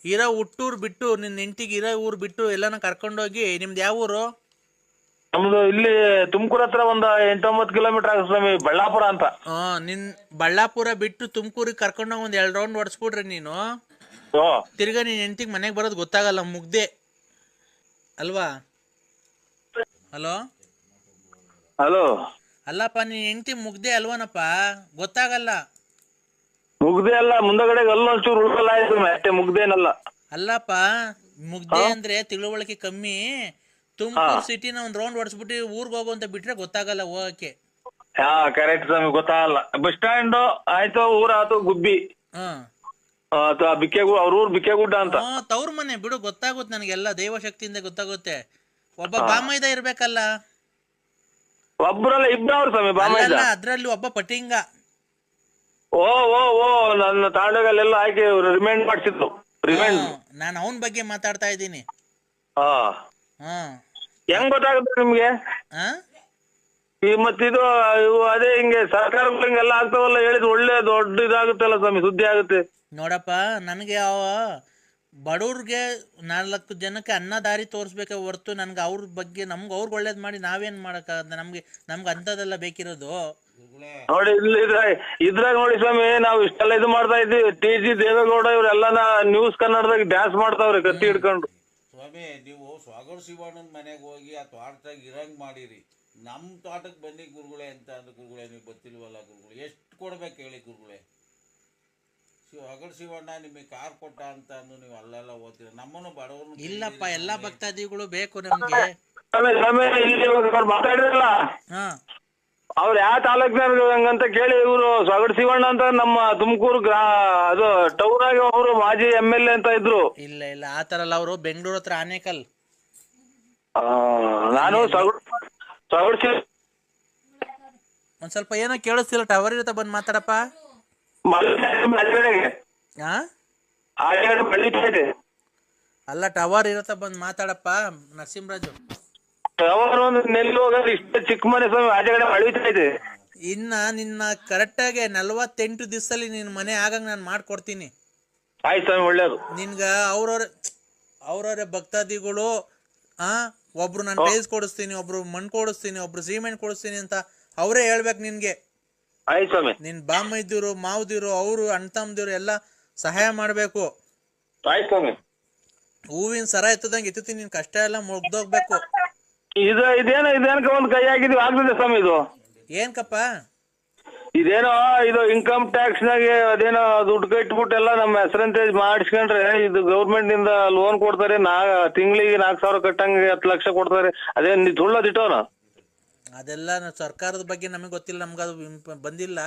ಇರೋ ಹುಟ್ಟೂರ್ ಬಿಟ್ಟು ನಿನ್ನ ಹೆಂಡತಿಗೆ ಇರೋ ಊರ್ ಬಿಟ್ಟು ಎಲ್ಲಾನ ಕರ್ಕೊಂಡೋಗಿ ನಿಮ್ದು ಯಾವ ಊರು ನಮ್ದು ಇಲ್ಲಿ ತುಮಕೂರ್ ಹತ್ರ ಒಂದ್ ಎಂಟೊಂಬತ್ತು ಕಿಲೋಮೀಟರ್ ಆಗುತ್ತೆ ಸ್ವಾಮಿ ಬಳ್ಳಾಪುರ ಅಂತ. ನಿನ್ ಬಳ್ಳಾಪುರ ಬಿಟ್ಟು ತುಮಕೂರಿಗೆ ಕರ್ಕೊಂಡು ಒಂದ್ ಎರಡು ರೌಂಡ್ ಹೊಡ್ಸ್ಬಿಡ್ರಿ ನೀನು. ಓ ತಿರ್ಗಾ ನೀನ್ ಹೆಂಡತಿಗೆ ಮನೆಗೆ ಬರೋದು ಗೊತ್ತಾಗಲ್ಲ ಮುಗ್ದೆ. ಅಲ್ವಾ? ಹಲೋ? ಹಲೋ. ಅಲ್ಲಪ್ಪ ನೀನ್ ಹೆಂಡತಿ ಮುಗ್ದೆ ಅಲ್ವನಪ್ಪ? ಗೊತ್ತಾಗಲ್ಲ. ಮುಗ್ದೆ ಅಲ್ಲ ಮುಂದಗಡೆ ಅಲ್ಲೊಂಚೂರು ಆಯ್ತು ಮುಗ್ದೇನಲ್ಲ. ಅಲ್ಲಪ್ಪ ಮುಗ್ದೆ ಅಂದ್ರೆ ತಿಳುವಳಿಕೆ ಕಮ್ಮಿ. ತುಮಕೂರು ಸಿಟಿನ ಒಂದ್ ರೌಂಡ್ ಹೊಡ್ಸ್ಬಿಟ್ಟು ಊರ್ಗ್ ಹೋಗೋ ಅಂತ ಬಿಟ್ರೆ ಗೊತ್ತಾಗಲ್ಲ ಹೋಗಕ್ಕೆ ಹಾ ಕರೆಕ್ಟ್ ಸ್ವಾಮಿ ಗೊತ್ತಾಗಲ್ಲ. ಬಸ್ ಸ್ಟ್ಯಾಂಡ್ ಆಯ್ತು ಊರ ಆತು ಗುಬ್ಬಿ. ಹಾ. ಅಥವಾ ಬಿಕ್ಕೆಗು ಅವ್ರ ಊರ್ ಬಿಕ್ಕೆಗುಡ್ಡ ಅಂತ. ತವ್ರ ಮನೆ ಬಿಡು ಗೊತ್ತಾಗುತ್ತೆ ನನಗೆಲ್ಲ ದೈವ ಶಕ್ತಿಯಿಂದ ಗೊತ್ತಾಗುತ್ತೆ. ಒಬ್ಬ ಬಾಮೈದ ಇರ್ಬೇಕಲ್ಲ. ಒಬ್ರಲ್ಲ ಇಬ್ಬರವ್ರು ಸ್ವಾಮಿ ಬಾಮೈದ. ಅಲ್ಲ ಅದ್ರಲ್ಲಿ ಒಬ್ಬ ಪಟಿಂಗ. ಓ ಓ ಓ ನನ್ನ ತಾಂಡಗಲ್ಲೆಲ್ಲ ಹಾಕಿ ರಿಮೈಂಡ್ ಮಾಡ್ಸಿದ್ರು. ರಿಮೈಂಡ್ ನಾನು ಅವನ ಬಗ್ಗೆ ಮಾತಾಡ್ತಾ ಇದ್ದೀನಿ. ಹಾ. ಹ್ಮ್ ಹೆಂಗ್ ಗೊತ್ತಾಗುತ್ತೆ ನಿಮ್ಗೆ? ಈ ಮತ್ತಿದು ಇವು ಅದೇ ಹಿಂಗೆ ಸರ್ಕಾರ ಹಿಂಗೆಲ್ಲ ಆಗ್ತಾವಲ್ಲ ಹೇಳಿದ್ ಒಳ್ಳೆ ದೊಡ್ಡ ಇದಾಗುತ್ತಲ್ಲ ಸ್ವಾಮಿ ಸುದ್ದಿ ಆಗುತ್ತೆ. ನೋಡಪ್ಪ ನನಗೆ ಅವ ಬಡವ್ರಿಗೆ ನಾಲ್ಕು ಜನಕ್ಕೆ ಅನ್ನ ದಾರಿ ತೋರಿಸ್ಬೇಕೆ ಹೊರ್ತು ನನ್ಗೆ ಅವ್ರ ಬಗ್ಗೆ ನಮ್ಗೆ ಅವ್ರಿಗೆ ಒಳ್ಳೇದ್ ಮಾಡಿ ನಾವೇನ್ ಮಾಡಕ್ಕಾಗತ್ತೆ? ನಮ್ಗೆ ನಮ್ಗೆ ಅಂಥದ್ದೆಲ್ಲ ಬೇಕಿರೋದು. ನೋಡಿ ಇಲ್ಲಿ ಇದ್ರಾಗ ಇದ್ರಾಗ ನೋಡಿ ಸ್ವಾಮಿ ನಾವು ಇಷ್ಟೆಲ್ಲ ಇದು ಮಾಡ್ತಾ ಇದ್ದೀವಿ. ಟಿ ಜಿ ದೇವೇಗೌಡ ಇವ್ರೆಲ್ಲ ನ್ಯೂಸ್ ಕನ್ನಡದಾಗ ಡ್ಯಾನ್ಸ್ ಮಾಡ್ತಾವ್ರೆ ಕತ್ತಿ ಹಿಡ್ಕೊಂಡು. ಸ್ವಾಮಿ ನೀವು ಸ್ವಾಗರ್ ಶಿವಣ್ಣನ ಮನೆಗೆ ಹೋಗಿ ಆ ತೋಟದಾಗ ಇರಂಗ್ ಮಾಡಿರಿ. ನಮ್ಮ ತೋಟಕ್ಕೆ ಬಂದಿ ಗುರುಗಳೇ ಅಂತ ಅಂದ ಗುರುಗಳೇ ನೀವು ಗೊತ್ತಿಲ್ವಲ್ಲ ಗುರುಗಳು? ಎಷ್ಟು ಕೊಡ್ಬೇಕು ಹೇಳಿ ಗುರುಗಳೇ? ಸ್ವಾಗರ್ ಶಿವಣ್ಣ ನಿಮಗೆ ಕಾರ್ ಕೊಟ್ಟ ಅಂತ ಅಂದು ನೀವು ಅಲ್ಲೆಲ್ಲ ಓದ್ತೀರ ನಮ್ಮನ್ನು ಬಡವರು ಇಲ್ಲಪ್ಪ ಎಲ್ಲಾ ಭಕ್ತಾದಿಗಳು ಬೇಕು ನಮ್ಗೆ. ಮಾತಾಡಿರಲ್ಲ ಹಾ. ಅವ್ರು ಯಾವ ಅಂತ ಕೇಳಿ ಇವರು ಸೊಗಡ್ ಶಿವಣ್ಣ ಅಂತ ನಮ್ಮ ತುಮಕೂರು ಗ್ರಾ ಅದು ಟೌನ್ ಆಗಿ ಅವರು ಮಾಜಿ ಎಂ ಎಲ್ ಎ ಅಂತ ಇದ್ರು. ಇಲ್ಲ ಇಲ್ಲ ಆ ಥರ ಅಲ್ಲ ಅವರು. ಬೆಂಗಳೂರು ಹತ್ರ ಆನೇಕಲ್. ಆ, ನಾನು ಶಿವ ಒಂದ್ ಸ್ವಲ್ಪ ಏನೋ ಕೇಳಿಸ್ತಿಲ್ಲ ಟವರ್ ಇರುತ್ತೆ ಬಂದ್ ಮಾತಾಡಪ್ಪ? ಹಾ ಅಲ್ಲ ಟವರ್ ಇರುತ್ತೆ ಬಂದ್ ಮಾತಾಡಪ್ಪ ನರಸಿಂಹರಾಜು. ಅವರು ಒಂದು ನೆಲ್ಲು ಹೋಗೋದು ಇಷ್ಟ ಚಿಕ್ಕ ಮನೆ ಸ್ವಾಮಿ ಇದೆ. ಇನ್ನ ನಿನ್ನ ಕರೆಕ್ಟಾಗಿ ನಲ್ವತ್ತೆಂಟು ದಿವಸದಲ್ಲಿ ನಿನ್ನ ಮನೆ ಆಗಂಗ್ ನಾನು ಮಾಡ್ಕೊಡ್ತೀನಿ. ಆಯ್ತು ಸ್ವಾಮಿ ಒಳ್ಳೇದು. ನಿನ್ಗ ಅವ್ರವ್ರ ಅವ್ರವ್ರ ಭಕ್ತಾದಿಗಳು ಆ ಒಬ್ರು ನಾನು ಟೈಲ್ಸ್ ಕೊಡಿಸ್ತೀನಿ ಒಬ್ರು ಮಣ್ಣು ಕೊಡಿಸ್ತೀನಿ ಒಬ್ರು ಸಿಮೆಂಟ್ ಕೊಡಿಸ್ತೀನಿ ಅಂತ ಅವರೇ ಹೇಳ್ಬೇಕು ನಿನ್ಗೆ. ನಿನ್ ಸ್ವಾಮಿ. ನಿನ್ ಬಾಮೈದಿರು ಮಾವದಿರು ಅವರು ಅಣ್ಣ ತಮ್ಮದಿರು ಎಲ್ಲ ಸಹಾಯ ಮಾಡಬೇಕು. ಆಯ್ತು ಸ್ವಾಮಿ. ಹೂವಿನ ಸರ ಎತ್ತದಂಗೆ ಎತ್ತುತ್ತೀನಿ ನಿನ್ ಕಷ್ಟ ಎಲ್ಲ ಮುಗ್ದೋಗ್ಬೇಕು. ಇದು ಇದೇನು ಇದೇನಕ ಒಂದು ಕೈ ಆಗಿದೀವಿ ಆಗ್ತದೆ ಸ್ವಾಮಿ ಇದು. ಏನ್ಕಪ್ಪ? ಇದೇನೋ ಇದು ಇನ್ಕಮ್ ಟ್ಯಾಕ್ಸ್ ನಾಗೆ ಅದೇನೋ ದುಡ್ಡು ಕಟ್ಬಿಟ್ಟು ಎಲ್ಲ ನಮ್ಮ ಹೆಸರಂತೆ ಮಾಡಿಸ್ಕೊಂಡ್ರೆ ಇದು ಗೌರ್ಮೆಂಟ್ನಿಂದ ಲೋನ್ ಕೊಡ್ತಾರೆ ನಾ ತಿಂಗಳಿಗೆ ನಾಲ್ಕು ಸಾವಿರ ಕಟ್ಟಂಗೆ ಹತ್ತು ಲಕ್ಷ ಕೊಡ್ತಾರೆ. ಅದೇ ನೀ ತುಳ್ಳದಿಟ್ಟವನ ಅದೆಲ್ಲ ನ- ಸರ್ಕಾರದ ಬಗ್ಗೆ ನಮಗೆ ಗೊತ್ತಿಲ್ಲ ನಮ್ಗೆ ಅದು ಇಂಪ- ಬಂದಿಲ್ಲ.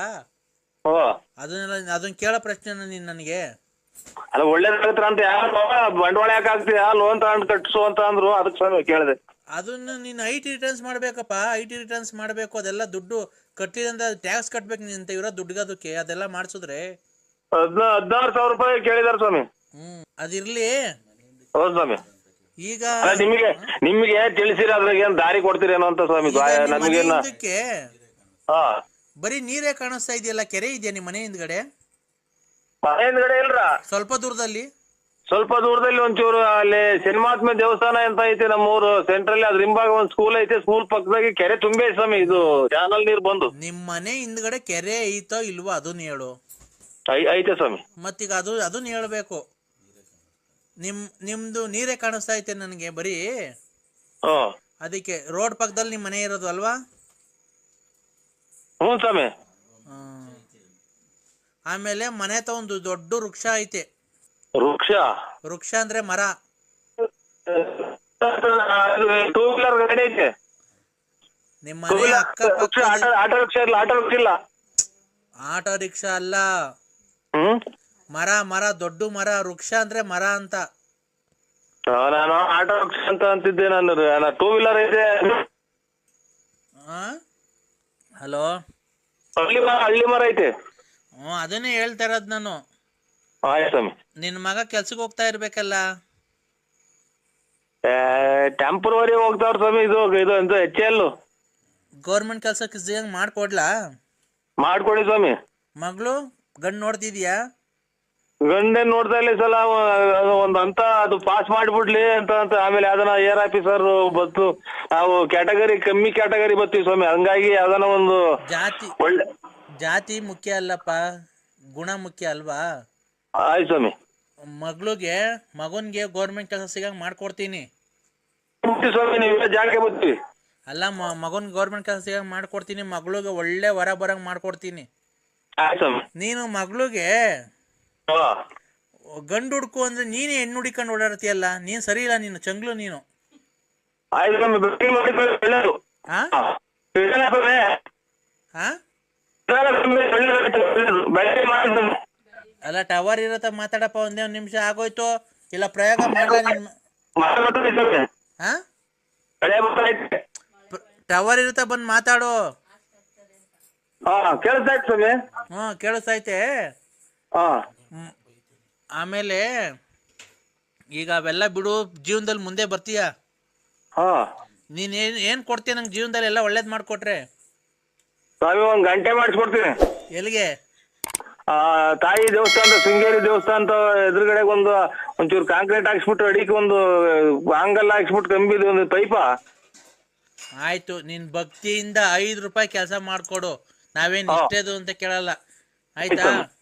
ಓ. ಅದನ್ನೆಲ್ಲ ಅದನ್ನ ಕೇಳೋ ಪ್ರಶ್ನೆ ನೀನ್ ನನಗೆ? ಅಲ್ಲ ಒಳ್ಳೇದಾಗತ್ರ ಅಂತ ಯಾರು ಬಂಡವಾಳ ಯಾಕೆ ಆಗ್ತೀಯಾ ಲೋನ್ ತಗೊಂಡು ಕಟ್ಟಿಸು ಅಂತ ಅಂದ್ರು ಅದಕ್ಕೆ ಸ್ವಾಮಿ ಕೇಳಿದೆ. ಅದನ್ನ ನೀನು ಐ ಟಿ ರಿಟರ್ನ್ಸ್ ಮಾಡಬೇಕಪ್ಪ. ಐ ಟಿ ರಿಟರ್ನ್ಸ್ ಮಾಡಬೇಕು. ಅದೆಲ್ಲ ದುಡ್ಡು ಕಟ್ಟಿದಂತ ಟ್ಯಾಕ್ಸ್ ಕಟ್ಬೇಕು ನೀನ್ ಇವರ ದುಡ್ಡಿಗೋದಕ್ಕೆ ಅದೆಲ್ಲ ಮಾಡಿಸಿದ್ರೆ? ಹದ್ನ ಹದಿನಾರು ಸಾವಿರ ರೂಪಾಯಿ ಕೇಳಿದಾರೆ ಸ್ವಾಮಿ. ಹ್ಮ್. ಅದಿರ್ಲಿ. ಹೌದು ಸ್ವಾಮಿ. ಈಗ ಅಲ್ಲ ನಿಮಗೆ ನಿಮಗೆ ತಿಳಿಸಿರ ಅದ್ರಾಗ ಏನ್ ದಾರಿ ಕೊಡ್ತೀರೇನೋ ಅಂತ ಸ್ವಾಮಿ ಈಗ ನಿಮ್ ಮನೆ ನಮಗೇನ ಹಿಂದಕ್ಕೆ ಹಾ. ಬರೀ ನೀರೇ ಕಾಣಿಸ್ತಾ ಇದೆಯಲ್ಲ ಕೆರೆ ಇದೆಯಾ ನಿಮ್ಮ ಮನೆ ಹಿಂದ್ಗಡೆ ಮನೆ ಹಿಂದ್ಗಡೆ ಇಲ್ರ? ಸ್ವಲ್ಪ ದೂರದಲ್ಲಿ. ಸ್ವಲ್ಪ ದೂರದಲ್ಲಿ ಒಂಚೂರು ಅಲ್ಲಿ ಶನಿಮಾತ್ಮ ದೇವಸ್ಥಾನ ಅಂತ ಐತೆ ನಮ್ಮೂರು. ಸೆಂಟ್ರಲ್ಲಿ ಅದ್ರ ಹಿಂಭಾಗ ಒಂದ್ ಸ್ಕೂಲ್ ಐತೆ. ಸ್ಕೂಲ್ ಪಕ್ಕದಾಗಿ ಕೆರೆ ತುಂಬೆ ಸ್ವಾಮಿ. ಇದು ಚಾನಲ್ ನೀರ್ ಬಂದು. ನಿಮ್ ಮನೆ ಹಿಂದ್ಗಡೆ ಕೆರೆ ಐತೋ ಇಲ್ವೋ ಅದನ್ನ ಹೇಳು. ಐ- ಐತೆ ಸ್ವಾಮಿ. ಮತ್ತೀಗ ಅದು ಅದನ್ನ ಹೇಳ್ಬೇಕು. ನಿಮ್ ನಿಮ್ದು ನೀರೇ ಕಾಣಿಸ್ತಾ ಐತೆ ನನಗೆ ಬರೀ. ಹ್ಮ್ ಅದಕ್ಕೆ ರೋಡ್ ಪಕ್ಕದಲ್ಲಿ ನಿಮ್ಮ ಮನೆ ಇರೋದು ಅಲ್ವಾ? ಹ್ಞೂ ಸ್ವಾಮಿ. ಹ್ಮ್. ಆಮೇಲೆ ಮನೆ ತ ಒಂದು ದೊಡ್ಡ ವೃಕ್ಷ ಐತೆ. ವೃಕ್ಷ? ವೃಕ್ಷ ಅಂದ್ರೆ ಮರ. ಟೂ ವೀಲರ್ ಗಾಡಿ ಐತೆ. ನಿಮ್ಮ ಮನೆ ಆಟೋ ಆಟೋ ರಿಕ್ಷಾ ಇಲ್ಲ ಆಟೋ ರಿಕ್ಷಾ ಇಲ್ಲ. ಆಟೋ ರಿಕ್ಷಾ ಅಲ್ಲ. ಹ್ಮ್? ಮರ ಮರ ದೊಡ್ಡ ಮರ ವೃಕ್ಷ ಅಂದ್ರೆ ಮರ ಅಂತ. ಆ, ನಾನು ಆಟೋ ರಿಕ್ಷಾ ಅಂತ ಅಂತಿದ್ದೆ ನಾನು. ಟೂ ವೀಲರ್ ಐತೆ ಹಲೋ? ಹಳ್ಳಿ ಮರ ಹಳ್ಳಿ ಮರ ಐತೆ. ಹ್ಞೂ ಅದನ್ನೇ ಹೇಳ್ತಾ ಇರೋದು ನಾನು. ಆಯ್ತು ಸ್ವಾಮಿ. ನಿನ್ನ ಮಗ ಕೆಲ್ಸಕ್ಕೆ ಹೋಗ್ತಾ ಇರ್ಬೇಕಲ್ಲ? ಟೆಂಪ್ರವರಿ ಹೋಗ್ತಾವ್ರ ಸ್ವಾಮಿ ಇದು ಇದು ಅಂತ ಎಚ್ ಎಲ್. ಗೌರ್ಮೆಂಟ್ ಕೆಲ್ಸಕ್ಕೆ ಸಿಗಂಗ್ ಮಾಡ್ಕೊಡ್ಲಾ? ಮಾಡ್ಕೊಡಿ ಸ್ವಾಮಿ. ಮಗಳು ಗಂಡು ನೋಡ್ತಿದ್ಯಾ? ಗಂಡೆ ನೋಡ್ತಾ ಇಲ್ಲ ಈ ಸಲ ಅವ- ಒಂದ್ ಅಂತ ಅದು ಪಾಸ್ ಮಾಡ್ಬಿಡ್ಲಿ ಅಂತ ಅಂತ ಆಮೇಲೆ ಯಾವ್ದನ ಏರ್ ಆಫೀಸರ್ ಬತ್ತು ನಾವು ಕ್ಯಾಟಗರಿ ಕಮ್ಮಿ ಕ್ಯಾಟಗರಿ ಬರ್ತೀವಿ ಸ್ವಾಮಿ. ಹಂಗಾಗಿ ಯಾವ್ದನ ಒಂದು ಜಾತಿ ಒಳ್ಳೆ ಜಾತಿ ಮುಖ್ಯ ಅಲ್ಲಪ್ಪ ಗುಣ ಮುಖ್ಯ ಅಲ್ವಾ? ಆಯ್ತು ಸ್ವಾಮಿ. ಮಗಳಿಗೆ ಮಗನ್ಗೆ ಗೌರ್ಮೆಂಟ್ ಕೆಲಸ ಸಿಗಂಗ್ ಮಾಡ್ಕೊಡ್ತೀನಿ. ಬರ್ತೀವಿ ಸ್ವಾಮಿ ನೀವೆಲ್ಲ ಜಾಗಕ್ಕೆ ಬರ್ತೀವಿ ಅಲ್ಲ ಮ- ಮಗನ್ ಗೌರ್ಮೆಂಟ್ ಕೆಲಸ ಸಿಗಂಗ್ ಮಾಡ್ಕೊಡ್ತೀನಿ ಮಗಳಿಗೆ ಒಳ್ಳೆ ವರ ಬರಂಗ್ ಮಾಡ್ಕೊಡ್ತೀನಿ. ಆಯ್ತು ಸ್ವಾಮಿ. ನೀನು ಮಗಳಿಗೆ ಹಾ. ಗಂಡು ಹುಡುಕು ಅಂದ್ರೆ ನೀನೇ ಹೆಣ್ಣು ಹುಡಿಕೊಂಡು ಓಡಾಡ್ತೀಯಲ್ಲ ನೀನ್ ಸರಿ ಇಲ್ಲ ನೀನು ಚಂಗ್ಲು ನೀನು. ಆಯ್ತು ಸ್ವಾಮಿ ಹಾ. ಸ್ವಾಮಿ. ಸ್ವಾಮಿ, ಮಾಡಿ ಸ್ವಾಮಿ. ಅಲ್ಲ ಟವರ್ ಇರತ್ತ ಮಾತಾಡಪ್ಪ ಒಂದೇ ಒಂದ್ ನಿಮಿಷ ಆಗೋಯ್ತು. ಇಲ್ಲ ಪ್ರಯೋಗ. ಟವರ್ ಇರುತ್ತ ಬಂದ್ ಮಾತಾಡು. ಹ್ಮ್ ಕೇಳಿಸ್ತೈತೆ ಆಮೇಲೆ ಈಗ ಅವೆಲ್ಲ ಬಿಡು ಜೀವನದಲ್ಲಿ ಮುಂದೆ ಬರ್ತೀಯ? ನೀನ್ ಏನ್ ಏನ್ ಕೊಡ್ತೀಯ ನಂಗೆ ಜೀವನದಲ್ಲಿ? ಎಲ್ಲ ಒಳ್ಳೇದ್ ಮಾಡ್ಕೊಟ್ರೆ. ಒಂದ್ ಗಂಟೆ ಮಾಡಿಸ್ಕೊಡ್ತೀನಿ. ಎಲ್ಲಿಗೆ? ಆ ತಾಯಿ ದೇವಸ್ಥಾನ ಶೃಂಗೇರಿ ದೇವಸ್ಥಾನ ಎದುರುಗಡೆ ಒಂದು ಒಂಚೂರು ಕಾಂಕ್ರೀಟ್ ಹಾಕ್ಸ್ಬಿಟ್ಟು ಅಡಿಗೆ ಒಂದು ಆಂಗಲ್ ಹಾಕ್ಸ್ಬಿಟ್ಟು ಕಂಬಿದ ಒಂದು ಪೈಪ. ಆಯ್ತು ನಿನ್ ಭಕ್ತಿಯಿಂದ ಐದು ರೂಪಾಯಿ ಕೆಲಸ ಮಾಡ್ಕೊಡು. ನಾವೇನ್. ಇಷ್ಟೇದು ಅಂತ ಕೇಳಲ್ಲ. ಆಯ್ತಾ?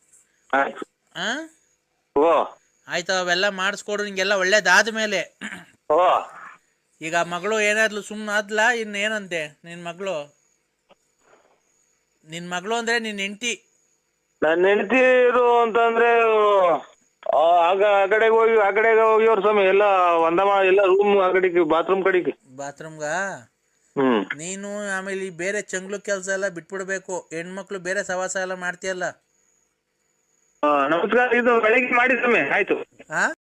ಆಯ್ತು. ಆ? ಓ. ಆಯ್ತು ಅವೆಲ್ಲ ಮಾಡಿಸ್ಕೊಡು ನಿಂಗೆಲ್ಲ ಒಳ್ಳೇದಾದ್ಮೇಲೆ ಓ. ಈಗ ಮಗಳು ಏನಾದ್ಲು ಸುಮ್ಮನೆ ಆದ್ಲಾ ಇನ್ನು ಏನಂತೆ ನಿನ್ ಮಗಳು? ನಿನ್ ಮಗಳು ಅಂದ್ರೆ ನಿನ್ ಹೆಂಡತಿ. ನನ್ನ ಇದು ಅಂತಂದ್ರೆ ಆ, ಆಗ ಆ ಕಡೆಗೆ ಹೋಗಿ ಆ ಕಡೆಗೆ ಅವ್ರ ಸ್ವಾಮಿ ಎಲ್ಲ ಒಂದ ಮಾ ಎಲ್ಲ ರೂಮ್ ಆ ಕಡೆಗೆ ಬಾತ್ರೂಮ್ ಕಡೆಗೆ. ಬಾತ್ರೂಮ್ಗ ಹ್ಮ್. ನೀನು ಆಮೇಲೆ ಈ ಬೇರೆ ಚಂಗ್ಲು ಕೆಲಸ ಎಲ್ಲ ಬಿಟ್ಬಿಡ್ಬೇಕು. ಹೆಣ್ಮಕ್ಳು ಬೇರೆ ಸವಾಸ ಎಲ್ಲ ಮಾಡ್ತೀಯಲ್ಲ? ಆ, ನಮಸ್ಕಾರ ಇದು ಬೆಳಿಗ್ಗೆ ಮಾಡಿ ಸ್ವಾಮಿ ಆಯ್ತು. ಆ?